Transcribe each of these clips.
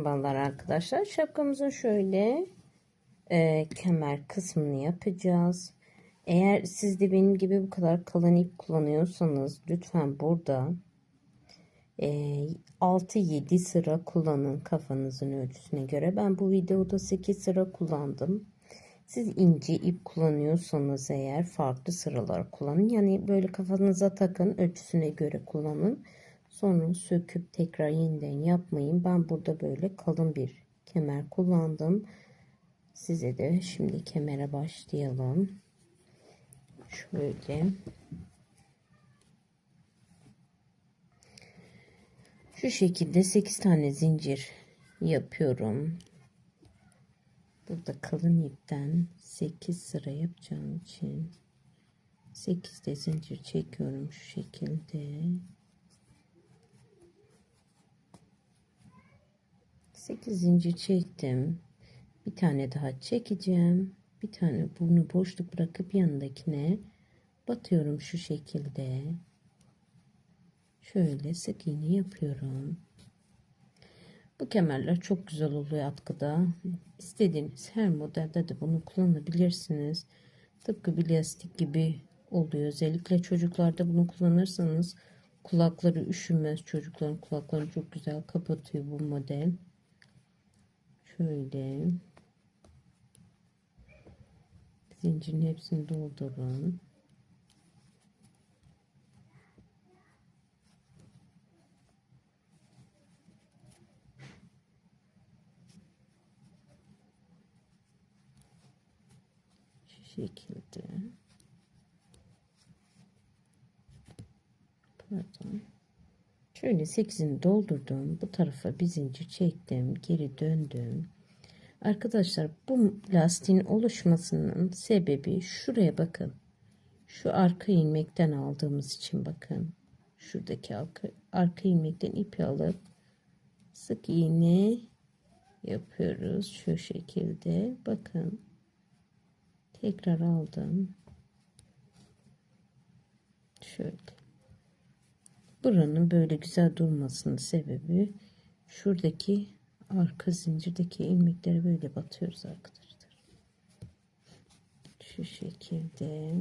Merhabalar arkadaşlar. Şapkamızın şöyle e, kemer kısmını yapacağız. Eğer siz de benim gibi bu kadar kalın ip kullanıyorsanız lütfen burada e, 6-7 sıra kullanın kafanızın ölçüsüne göre. Ben bu videoda 8 sıra kullandım. Siz ince ip kullanıyorsanız eğer farklı sıralar kullanın. Yani böyle kafanıza takın ölçüsüne göre kullanın. Sonra söküp tekrar yeniden yapmayın. Ben burada böyle kalın bir kemer kullandım. Size de şimdi kemere başlayalım. Şöyle. Şu şekilde 8 tane zincir yapıyorum. Burada kalın ipten 8 sıra yapacağım için 8 de zincir çekiyorum şu şekilde. 8 zincir çektim. Bir tane daha çekeceğim. Bir tane bunu boşluk bırakıp yanındakine batıyorum şu şekilde. Şöyle sık iğne yapıyorum. Bu kemerler çok güzel oluyor atkıda. İstediğiniz her modelde de bunu kullanabilirsiniz. Tıpkı bilyastik gibi oluyor. Özellikle çocuklarda bunu kullanırsanız kulakları üşümez. Çocukların kulaklarını çok güzel kapatıyor bu model. Şöyle zincirin hepsini doldurun. Şu şekilde. Pardon. Şöyle 8'ini doldurdum. Bu tarafa bir zincir çektim. Geri döndüm. Arkadaşlar bu lastiğin oluşmasının sebebi şuraya bakın. Şu arka ilmekten aldığımız için bakın. Şuradaki arka, arka ilmekten ipi alıp sık iğne yapıyoruz. Şu şekilde bakın. Tekrar aldım. Şöyle. Buranın böyle güzel durmasının sebebi şuradaki arka zincirdeki ilmekleri böyle batıyoruz arkadaşlar. Şu şekilde.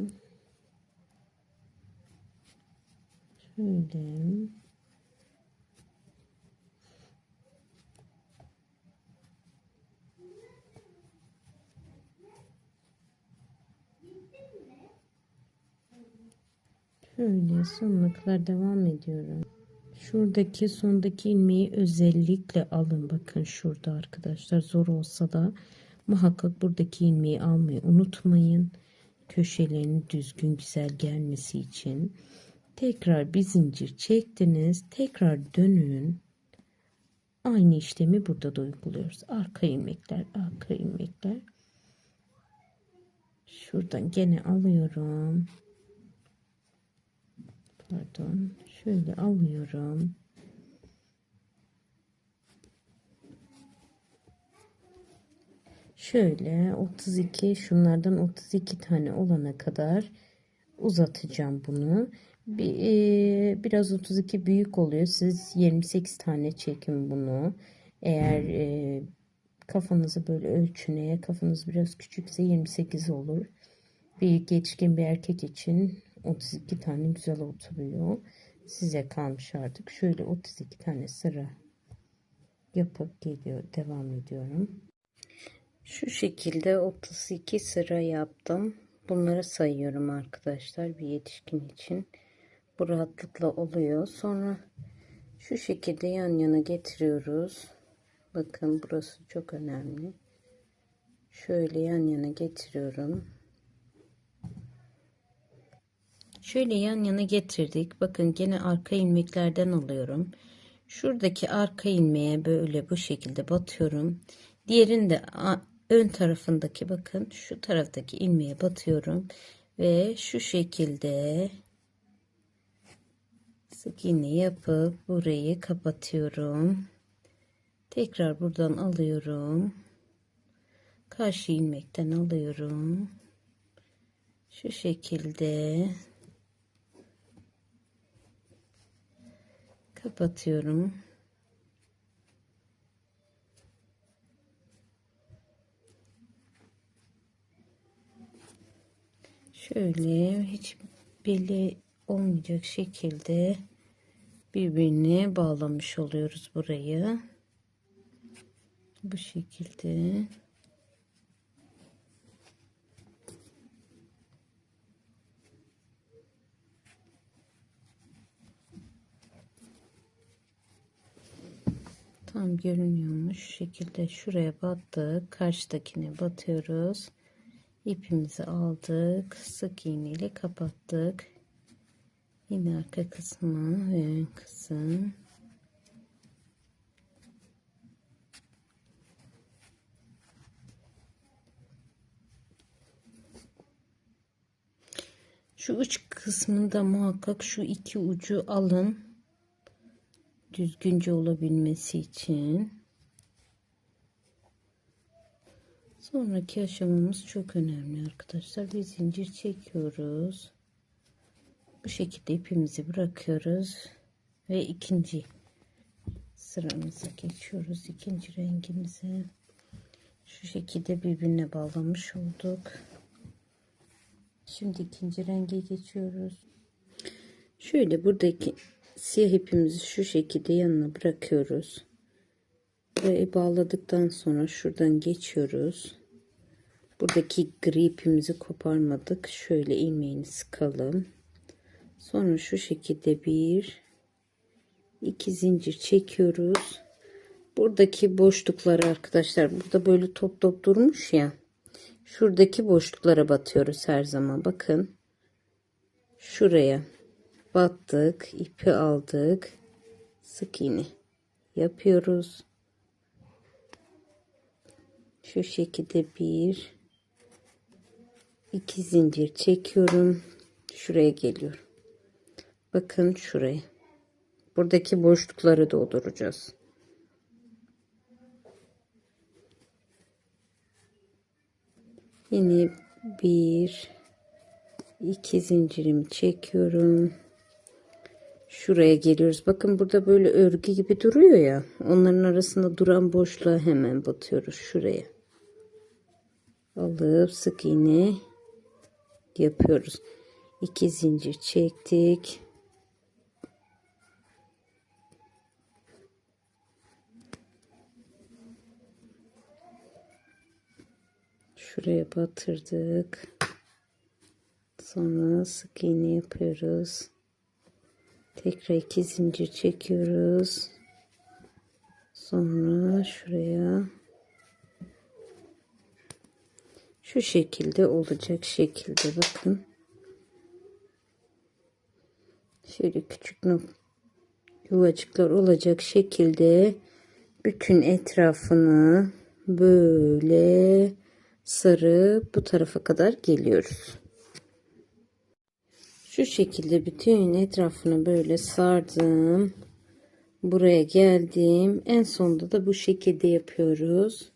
Şöyle. Şöyle sonuna devam ediyorum. Şuradaki sondaki ilmeği özellikle alın. Bakın şurada arkadaşlar zor olsa da muhakkak buradaki ilmeği almayı unutmayın. Köşelerini düzgün güzel gelmesi için. Tekrar bir zincir çektiniz. Tekrar dönün. Aynı işlemi burada da uyguluyoruz. Arka ilmekler, arka ilmekler. Şuradan gene alıyorum pardon şöyle alıyorum. Şöyle 32 şunlardan 32 tane olana kadar uzatacağım bunu. Bir, e, biraz 32 büyük oluyor. Siz 28 tane çekin bunu. Eğer e, kafanızı böyle ölçüneye kafanız biraz küçükse 28 olur. Bir geçkin bir erkek için 32 tane güzel oturuyor. Size kalmış artık. Şöyle 32 tane sıra yapıp geliyor. Devam ediyorum. Şu şekilde 32 sıra yaptım. Bunları sayıyorum arkadaşlar bir yetişkin için. Bu rahatlıkla oluyor. Sonra şu şekilde yan yana getiriyoruz. Bakın burası çok önemli. Şöyle yan yana getiriyorum. Şöyle yan yana getirdik. Bakın gene arka ilmeklerden alıyorum. Şuradaki arka ilmeğe böyle bu şekilde batıyorum. Diğerinde ön tarafındaki bakın şu taraftaki ilmeğe batıyorum. Ve şu şekilde sık iğne yapıp burayı kapatıyorum. Tekrar buradan alıyorum. Karşı ilmekten alıyorum. Şu şekilde kapatıyorum. Şöyle hiç belli olmayacak şekilde birbirine bağlamış oluyoruz burayı. Bu şekilde. Tam görünüyormuş. Şekilde şuraya battık. Karşıdakine batıyoruz. İpimizi aldık. Sık iğne ile kapattık. Yine arka kısmı ve ön kısım. Şu uç kısmında muhakkak şu iki ucu alın düzgünce olabilmesi için. Sonraki aşamamız çok önemli arkadaşlar. Bir zincir çekiyoruz. Bu şekilde ipimizi bırakıyoruz ve ikinci sıramıza geçiyoruz. ikinci rengimize. Şu şekilde birbirine bağlamış olduk. Şimdi ikinci renge geçiyoruz. Şöyle buradaki siyah ipimizi şu şekilde yanına bırakıyoruz. Burayı bağladıktan sonra şuradan geçiyoruz. Buradaki gri ipimizi koparmadık. Şöyle ilmeğini sıkalım. Sonra şu şekilde bir iki zincir çekiyoruz. Buradaki boşlukları arkadaşlar burada böyle top top durmuş ya. Şuradaki boşluklara batıyoruz her zaman. Bakın. Şuraya battık, ipi aldık. Sık iğne yapıyoruz. Şu şekilde bir iki zincir çekiyorum. Şuraya geliyorum. Bakın şuraya. Buradaki boşlukları dolduracağız. Yine bir iki zincirimi çekiyorum şuraya geliyoruz. Bakın burada böyle örgü gibi duruyor ya. Onların arasında duran boşluğa hemen batıyoruz şuraya. Alıp sık iğne yapıyoruz. İki zincir çektik. Şuraya batırdık. Sonra sık iğne yapıyoruz. Tekrar iki zincir çekiyoruz. Sonra şuraya şu şekilde olacak şekilde bakın. Şöyle küçük yuvacıklar olacak şekilde bütün etrafını böyle sarı bu tarafa kadar geliyoruz. Şu şekilde bütün etrafını böyle sardım. Buraya geldim. En sonunda da bu şekilde yapıyoruz.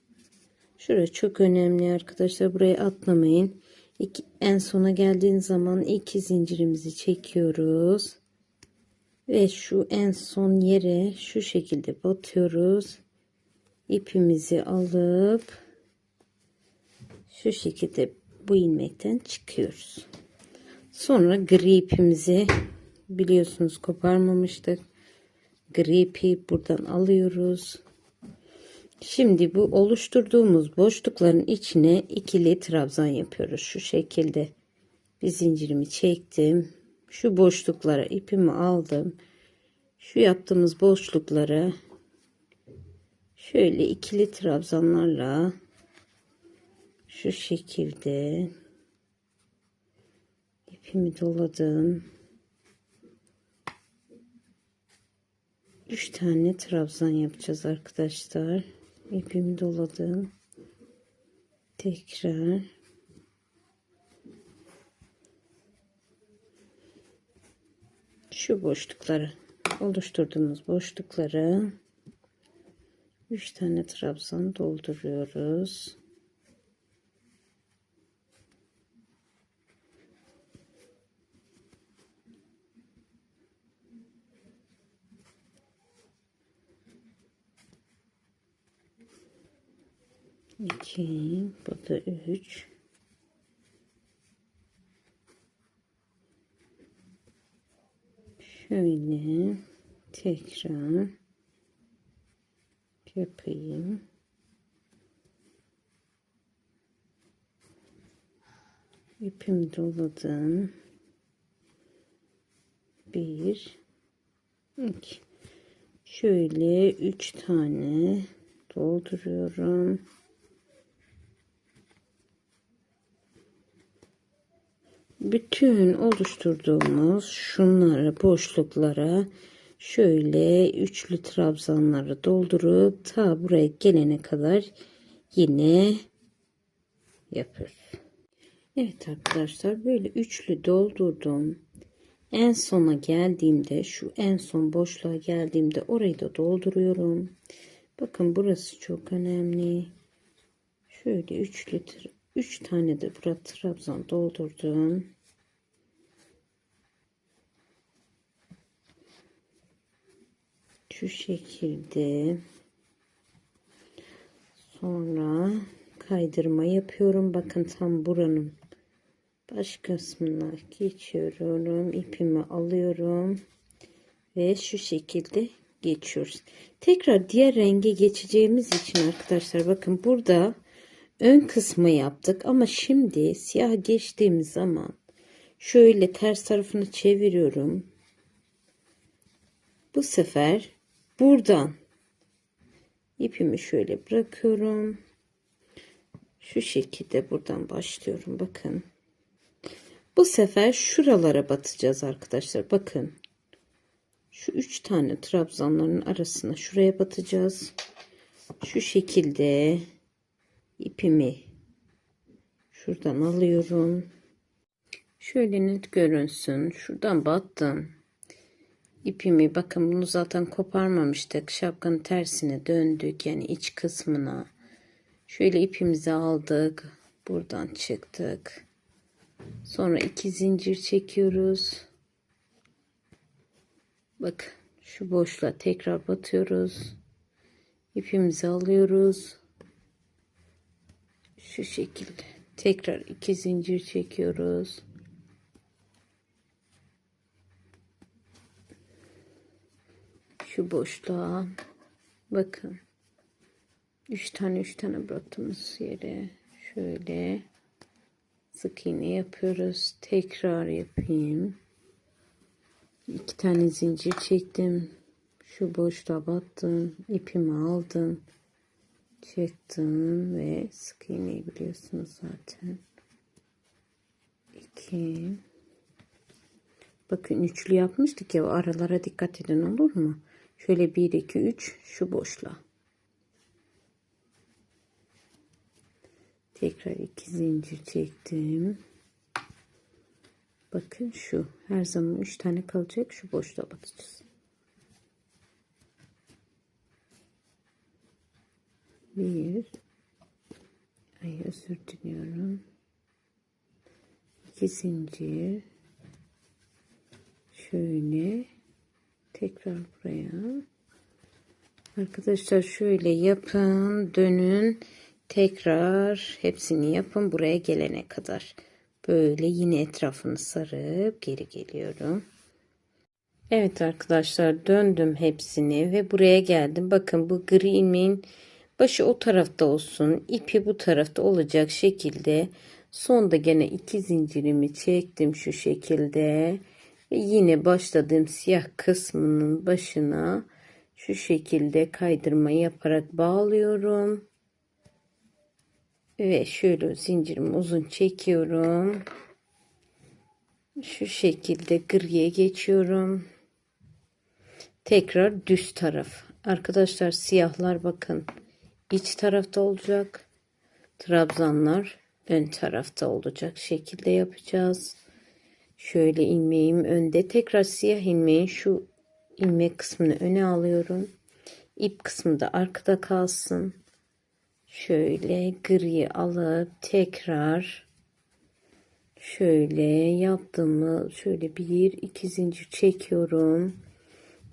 Şurası çok önemli arkadaşlar. Buraya atlamayın. İki, en sona geldiğin zaman iki zincirimizi çekiyoruz. Ve şu en son yere şu şekilde batıyoruz. İpimizi alıp şu şekilde bu ilmekten çıkıyoruz. Sonra gri ipimizi biliyorsunuz koparmamıştık. Gri ipi buradan alıyoruz. Şimdi bu oluşturduğumuz boşlukların içine ikili trabzan yapıyoruz. Şu şekilde bir zincirimi çektim. Şu boşluklara ipimi aldım. Şu yaptığımız boşluklara şöyle ikili trabzanlarla şu şekilde ipimi doladım. 3 tane trabzan yapacağız arkadaşlar. İpimi doladım. Tekrar şu boşlukları oluşturduğumuz boşlukları 3 tane trabzan dolduruyoruz. 2 bu da 3 şöyle tekrar yapayım. İpimi doladım bir iki. Şöyle üç tane dolduruyorum. Bütün oluşturduğumuz şunları boşluklara şöyle üçlü trabzanları doldurup ta buraya gelene kadar yine yapıyoruz. Evet arkadaşlar böyle üçlü doldurdum. En sona geldiğimde şu en son boşluğa geldiğimde orayı da dolduruyorum. Bakın burası çok önemli. Şöyle üçlü üç tane de burada trabzan doldurdum. Şu şekilde sonra kaydırma yapıyorum. Bakın tam buranın baş kısmına geçiyorum. ipimi alıyorum ve şu şekilde geçiyoruz. Tekrar diğer renge geçeceğimiz için arkadaşlar bakın burada ön kısmı yaptık ama şimdi siyah geçtiğimiz zaman şöyle ters tarafını çeviriyorum. Bu sefer buradan ipimi şöyle bırakıyorum. Şu şekilde buradan başlıyorum. Bakın. Bu sefer şuralara batacağız arkadaşlar. Bakın. Şu üç tane trabzanların arasına şuraya batacağız. Şu şekilde ipimi şuradan alıyorum. Şöyle net görünsün. Şuradan battım. İpimi bakın bunu zaten koparmamıştık. Şapkanın tersine döndük. Yani iç kısmına. Şöyle ipimizi aldık. Buradan çıktık. Sonra iki zincir çekiyoruz. Bak şu boşluğa tekrar batıyoruz. İpimizi alıyoruz. Şu şekilde. Tekrar iki zincir çekiyoruz. Şu boşluğa bakın. Üç tane üç tane bıraktığımız yere şöyle sık iğne yapıyoruz. Tekrar yapayım. İki tane zincir çektim. Şu boşluğa battım. ipimi aldım. Çektim ve sık iğneyi biliyorsunuz zaten. İki. Bakın üçlü yapmıştık ya aralara dikkat edin olur mu? Şöyle bir iki üç şu boşluğa. Tekrar iki zincir çektim. Bakın şu her zaman üç tane kalacak şu boşluğa batacağız. Bir. Ay özür diliyorum. İki zincir. Şöyle tekrar buraya. Arkadaşlar şöyle yapın dönün. Tekrar hepsini yapın buraya gelene kadar. Böyle yine etrafını sarıp geri geliyorum. Evet arkadaşlar döndüm hepsini ve buraya geldim. Bakın bu grimin başı o tarafta olsun ipi bu tarafta olacak şekilde sonda gene iki zincirimi çektim şu şekilde ve yine başladığım siyah kısmının başına şu şekilde kaydırma yaparak bağlıyorum. Ve şöyle zincirimi uzun çekiyorum. Şu şekilde griye geçiyorum. Tekrar düz taraf. Arkadaşlar siyahlar bakın iç tarafta olacak. Trabzanlar ön tarafta olacak şekilde yapacağız. Şöyle ilmeğim önde. Tekrar siyah ilmeğin şu ilmek kısmını öne alıyorum. İp kısmı da arkada kalsın. Şöyle gri alıp tekrar şöyle yaptığımı şöyle bir iki zincir çekiyorum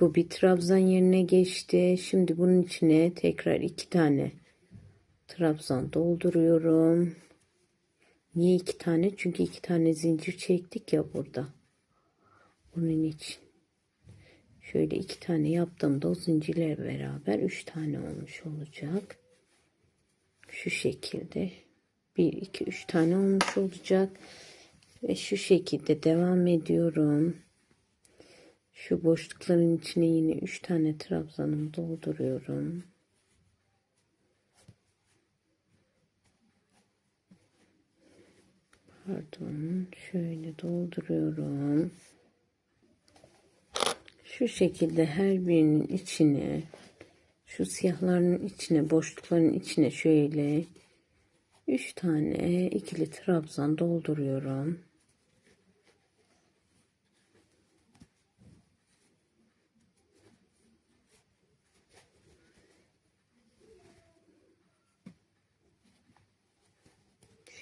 bu bir trabzan yerine geçti şimdi bunun içine tekrar iki tane trabzan dolduruyorum niye iki tane çünkü iki tane zincir çektik ya burada onun için Şöyle iki tane yaptığımda o zincirle beraber üç tane olmuş olacak. Şu şekilde. Bir, iki, üç tane olmuş olacak. Ve şu şekilde devam ediyorum. Şu boşlukların içine yine üç tane trabzanımı dolduruyorum. Pardon. Şöyle dolduruyorum. Şu şekilde her birinin içine şu siyahların içine boşlukların içine şöyle 3 tane ikili trabzan dolduruyorum.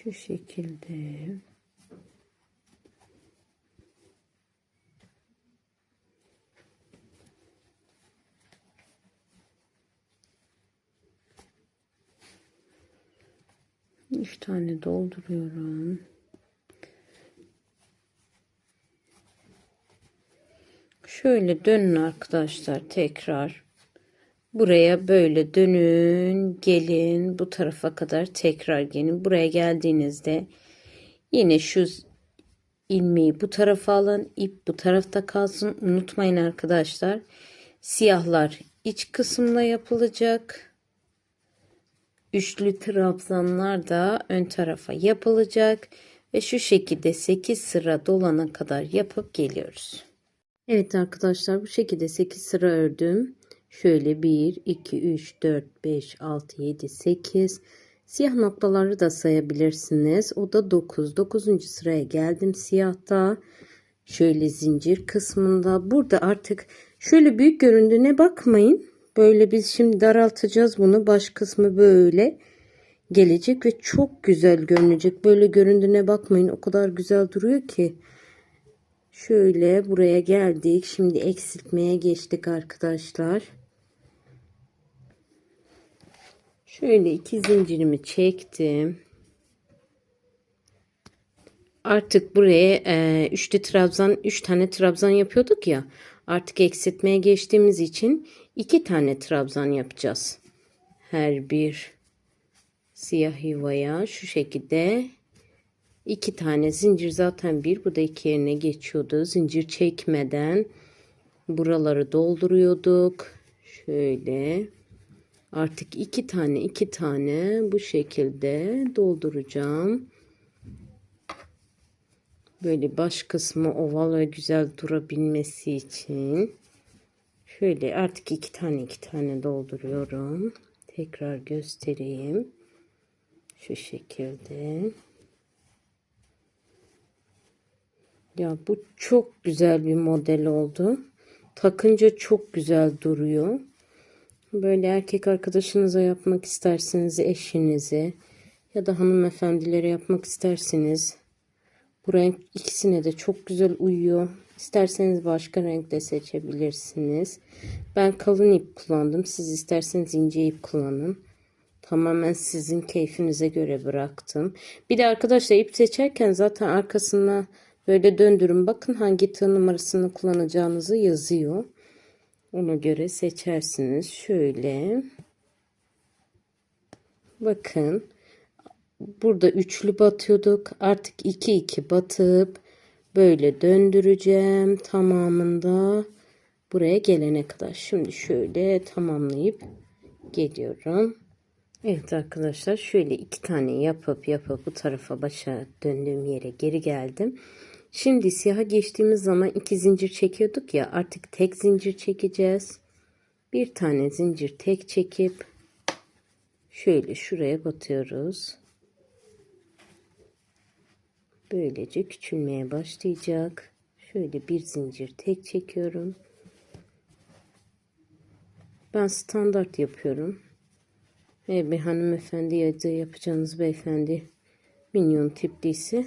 Şu şekilde Üç tane dolduruyorum. Şöyle dönün arkadaşlar tekrar. Buraya böyle dönün, gelin bu tarafa kadar tekrar gelin. Buraya geldiğinizde yine şu ilmeği bu tarafa alın, ip bu tarafta kalsın. Unutmayın arkadaşlar. Siyahlar iç kısımda yapılacak. Üçlü trabzanlar da ön tarafa yapılacak ve şu şekilde 8 sıra dolana kadar yapıp geliyoruz. Evet arkadaşlar bu şekilde 8 sıra ördüm. Şöyle 1, 2, 3, 4, 5, 6, 7, 8. Siyah noktaları da sayabilirsiniz. O da 9. 9. sıraya geldim siyahta. Şöyle zincir kısmında. Burada artık şöyle büyük göründüğüne bakmayın. Böyle biz şimdi daraltacağız bunu. Baş kısmı böyle gelecek ve çok güzel görünecek. Böyle göründüğüne bakmayın. O kadar güzel duruyor ki. Şöyle buraya geldik. Şimdi eksiltmeye geçtik arkadaşlar. Şöyle iki zincirimi çektim. Artık buraya e, üçlü trabzan, üç tane trabzan yapıyorduk ya. Artık eksiltmeye geçtiğimiz için iki tane trabzan yapacağız. Her bir siyah yuvaya şu şekilde iki tane zincir zaten bir bu da iki yerine geçiyordu. Zincir çekmeden buraları dolduruyorduk. Şöyle artık iki tane iki tane bu şekilde dolduracağım. Böyle baş kısmı oval ve güzel durabilmesi için şöyle artık iki tane iki tane dolduruyorum. Tekrar göstereyim. Şu şekilde. Ya bu çok güzel bir model oldu. Takınca çok güzel duruyor. Böyle erkek arkadaşınıza yapmak isterseniz eşinize ya da hanımefendilere yapmak isterseniz bu renk ikisine de çok güzel uyuyor. İsterseniz başka renk de seçebilirsiniz. Ben kalın ip kullandım. Siz isterseniz ince ip kullanın. Tamamen sizin keyfinize göre bıraktım. Bir de arkadaşlar ip seçerken zaten arkasına böyle döndürün. Bakın hangi tığ numarasını kullanacağınızı yazıyor. Ona göre seçersiniz. Şöyle. Bakın. Burada üçlü batıyorduk. Artık iki iki batıp böyle döndüreceğim tamamında buraya gelene kadar. Şimdi şöyle tamamlayıp geliyorum. Evet arkadaşlar şöyle iki tane yapıp yapıp bu tarafa başa döndüğüm yere geri geldim. Şimdi siyaha geçtiğimiz zaman iki zincir çekiyorduk ya artık tek zincir çekeceğiz. Bir tane zincir tek çekip şöyle şuraya batıyoruz. Böylece küçülmeye başlayacak. Şöyle bir zincir tek çekiyorum. Ben standart yapıyorum. Eğer bir hanımefendi ya da yapacağınız beyefendi minyon tipliyse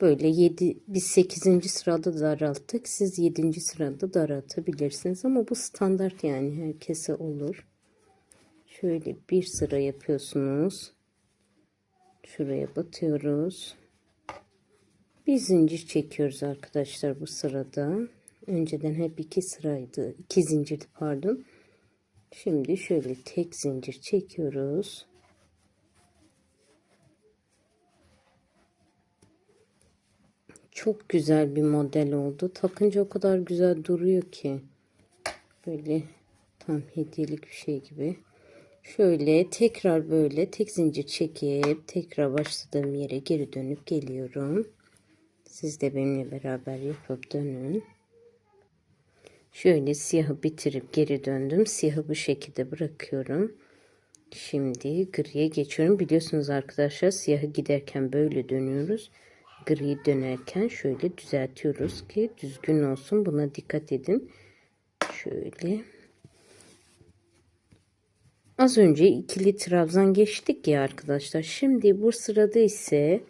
böyle 7 biz 8. sırada daralttık. Siz 7. sırada daraltabilirsiniz ama bu standart yani herkese olur. Şöyle bir sıra yapıyorsunuz. Şuraya batıyoruz. Bir zincir çekiyoruz arkadaşlar bu sırada. Önceden hep iki sıraydı. iki zincirdi pardon. Şimdi şöyle tek zincir çekiyoruz. Çok güzel bir model oldu. Takınca o kadar güzel duruyor ki. Böyle tam hediyelik bir şey gibi. Şöyle tekrar böyle tek zincir çekip tekrar başladığım yere geri dönüp geliyorum. Siz de benimle beraber yapıp dönün. Şöyle siyahı bitirip geri döndüm. Siyahı bu şekilde bırakıyorum. Şimdi griye geçiyorum. Biliyorsunuz arkadaşlar siyahı giderken böyle dönüyoruz. Griyi dönerken şöyle düzeltiyoruz ki düzgün olsun. Buna dikkat edin. Şöyle. Az önce ikili trabzan geçtik ya arkadaşlar. Şimdi bu sırada ise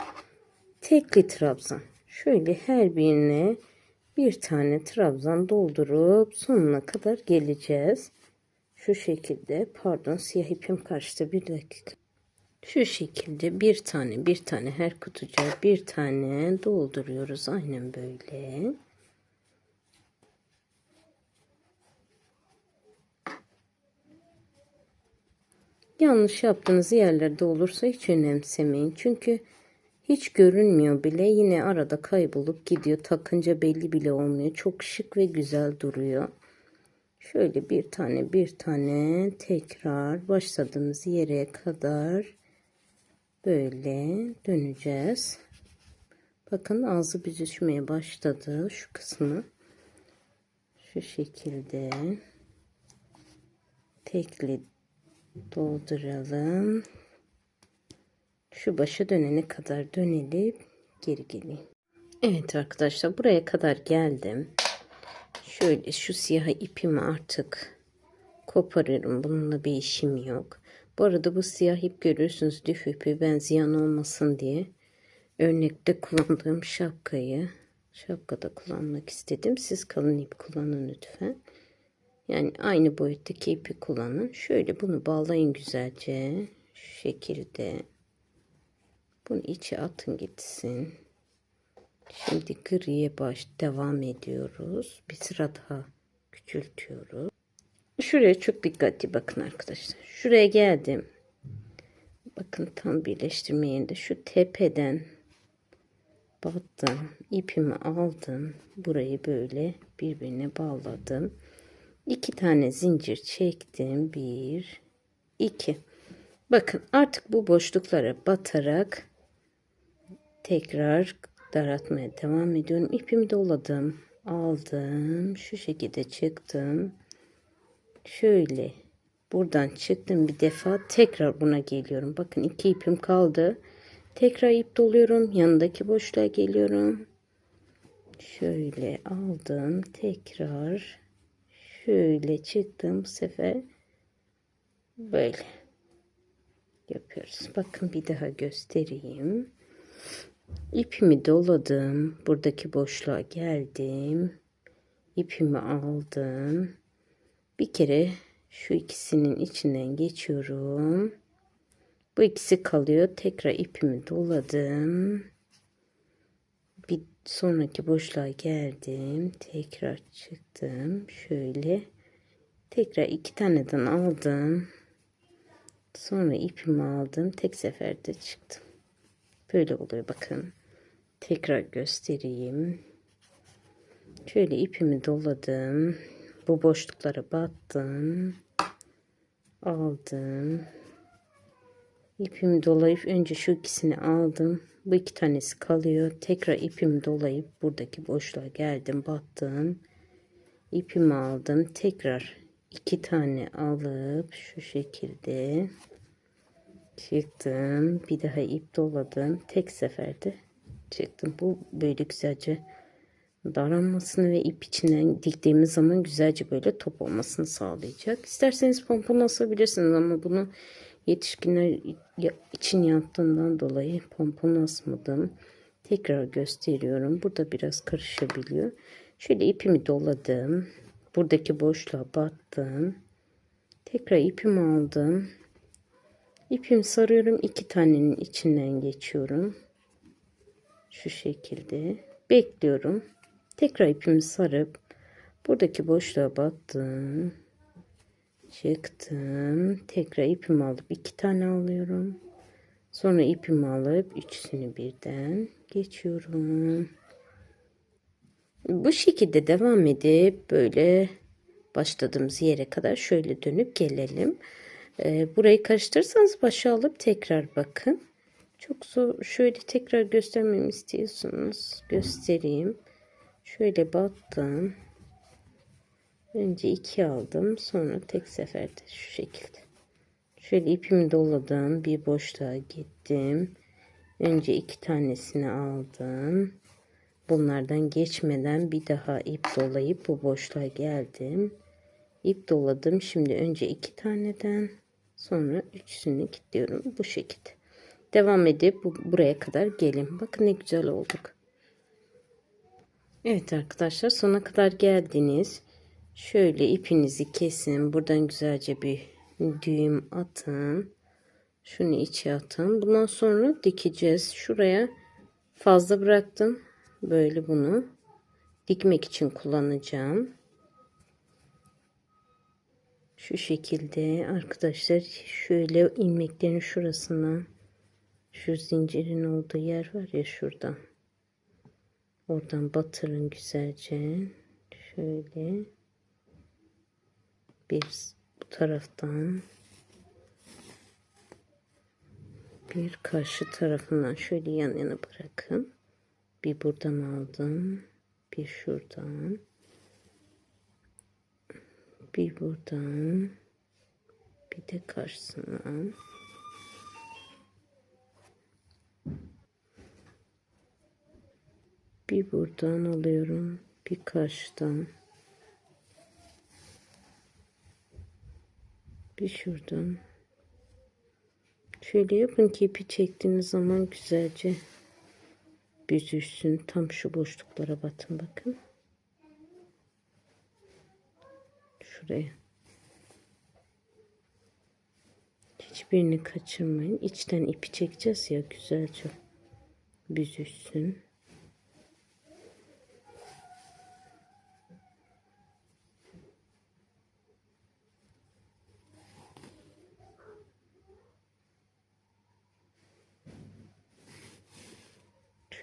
tekli trabzan. Şöyle her birine bir tane trabzan doldurup sonuna kadar geleceğiz. Şu şekilde pardon siyah ipim kaçtı bir dakika. Şu şekilde bir tane bir tane her kutucuğa bir tane dolduruyoruz aynen böyle. Yanlış yaptığınız yerlerde olursa hiç önemsemeyin. Çünkü hiç görünmüyor bile. Yine arada kaybolup gidiyor. Takınca belli bile olmuyor. Çok şık ve güzel duruyor. Şöyle bir tane bir tane tekrar başladığımız yere kadar böyle döneceğiz. Bakın ağzı büzüşmeye başladı şu kısmı. Şu şekilde tekli dolduralım. Şu başa dönene kadar dönelim. Geri geleyim. Evet arkadaşlar buraya kadar geldim. Şöyle şu siyah ipimi artık koparıyorum. Bununla bir işim yok. Bu arada bu siyah ip görüyorsunuz lif ipi. Ben ziyan olmasın diye örnekte kullandığım şapkayı şapkada kullanmak istedim. Siz kalın ip kullanın lütfen. Yani aynı boyuttaki ipi kullanın. Şöyle bunu bağlayın güzelce. Şu şekilde. Bunu içe atın gitsin. Şimdi griye baş devam ediyoruz. Bir sıra daha küçültüyoruz. Şuraya çok dikkatli bakın arkadaşlar. Şuraya geldim. Bakın tam birleştirme yerinde şu tepeden battım. ipimi aldım. Burayı böyle birbirine bağladım. İki tane zincir çektim. Bir, iki. Bakın artık bu boşluklara batarak tekrar daraltmaya devam ediyorum. İpimi doladım. Aldım. Şu şekilde çıktım. Şöyle buradan çıktım bir defa tekrar buna geliyorum. Bakın iki ipim kaldı. Tekrar ip doluyorum. Yanındaki boşluğa geliyorum. Şöyle aldım. Tekrar şöyle çıktım bu sefer böyle yapıyoruz. Bakın bir daha göstereyim. İpimi doladım. Buradaki boşluğa geldim. İpimi aldım. Bir kere şu ikisinin içinden geçiyorum. Bu ikisi kalıyor. Tekrar ipimi doladım. Bir sonraki boşluğa geldim. Tekrar çıktım. Şöyle. Tekrar iki taneden aldım. Sonra ipimi aldım. Tek seferde çıktım. Böyle oluyor bakın. Tekrar göstereyim. Şöyle ipimi doladım. Bu boşluklara battım. Aldım. İpimi dolayıp önce şu ikisini aldım. Bu iki tanesi kalıyor. Tekrar ipimi dolayıp buradaki boşluğa geldim. Battım. İpimi aldım. Tekrar iki tane alıp şu şekilde çıktım. Bir daha ip doladım. Tek seferde çıktım. Bu böyle güzelce daralmasını ve ip içinden diktiğimiz zaman güzelce böyle top olmasını sağlayacak. İsterseniz pompon asabilirsiniz ama bunu yetişkinler için yaptığından dolayı pompon asmadım. Tekrar gösteriyorum. Burada biraz karışabiliyor. Şöyle ipimi doladım. Buradaki boşluğa battım. Tekrar ipimi aldım. İpimi sarıyorum. iki tanenin içinden geçiyorum. Şu şekilde. Bekliyorum. Tekrar ipimi sarıp Buradaki boşluğa battım. Çıktım. Tekrar ipimi alıp iki tane alıyorum. Sonra ipimi alıp üçünü birden geçiyorum. Bu şekilde devam edip böyle başladığımız yere kadar şöyle dönüp gelelim. Ee, burayı karıştırırsanız başa alıp tekrar bakın. Çok zor. Şöyle tekrar göstermemi istiyorsunuz. Göstereyim. Şöyle battım. Önce iki aldım. Sonra tek seferde şu şekilde. Şöyle ipimi doladım. Bir boşluğa gittim. Önce iki tanesini aldım. Bunlardan geçmeden bir daha ip dolayıp bu boşluğa geldim. İp doladım. Şimdi önce iki taneden sonra üçünü kilitliyorum. Bu şekilde. Devam edip bu, buraya kadar gelin. Bakın ne güzel olduk. Evet arkadaşlar sona kadar geldiniz. Şöyle ipinizi kesin. Buradan güzelce bir düğüm atın. Şunu içe atın. Bundan sonra dikeceğiz. Şuraya fazla bıraktım. Böyle bunu dikmek için kullanacağım. Şu şekilde arkadaşlar şöyle ilmeklerin şurasına şu zincirin olduğu yer var ya şuradan. Oradan batırın güzelce. Şöyle bir bu taraftan bir karşı tarafından şöyle yan yana bırakın. Bir buradan aldım. Bir şuradan. Bir buradan. Bir de karşısından. Bir buradan alıyorum. Bir karşıdan. Bir şuradan. Şöyle yapın ki ipi çektiğiniz zaman güzelce büzüşsün. Tam şu boşluklara batın bakın. Şuraya. Hiçbirini kaçırmayın. İçten ipi çekeceğiz ya güzelce büzüşsün.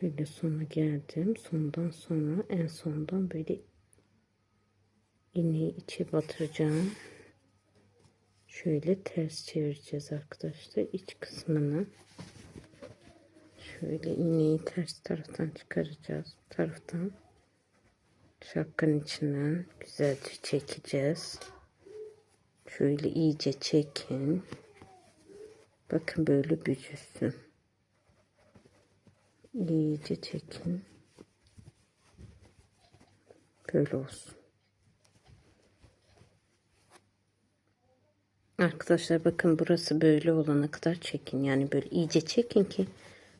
Şöyle sona geldim. Sondan sonra en sondan böyle iğneyi içe batıracağım. Şöyle ters çevireceğiz arkadaşlar iç kısmını. Şöyle iğneyi ters taraftan çıkaracağız. Bu taraftan şapkanın içinden güzelce çekeceğiz. Şöyle iyice çekin. Bakın böyle büzülsün iyice çekin. Böyle olsun. Arkadaşlar bakın burası böyle olana kadar çekin. Yani böyle iyice çekin ki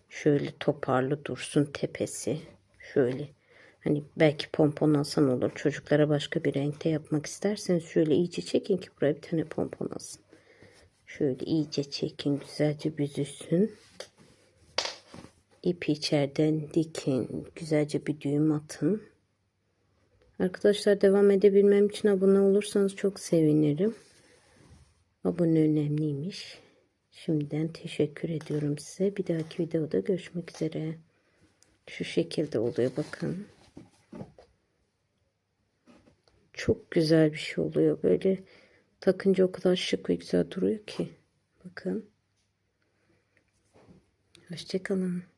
şöyle toparlı dursun tepesi. Şöyle. Hani belki pompon alsan olur. Çocuklara başka bir renkte yapmak isterseniz şöyle iyice çekin ki buraya bir tane pompon alsın. Şöyle iyice çekin. Güzelce büzülsün ipi içeriden dikin. Güzelce bir düğüm atın. Arkadaşlar devam edebilmem için abone olursanız çok sevinirim. Abone önemliymiş. Şimdiden teşekkür ediyorum size. Bir dahaki videoda görüşmek üzere. Şu şekilde oluyor bakın. Çok güzel bir şey oluyor. Böyle takınca o kadar şık ve güzel duruyor ki. Bakın. Hoşçakalın.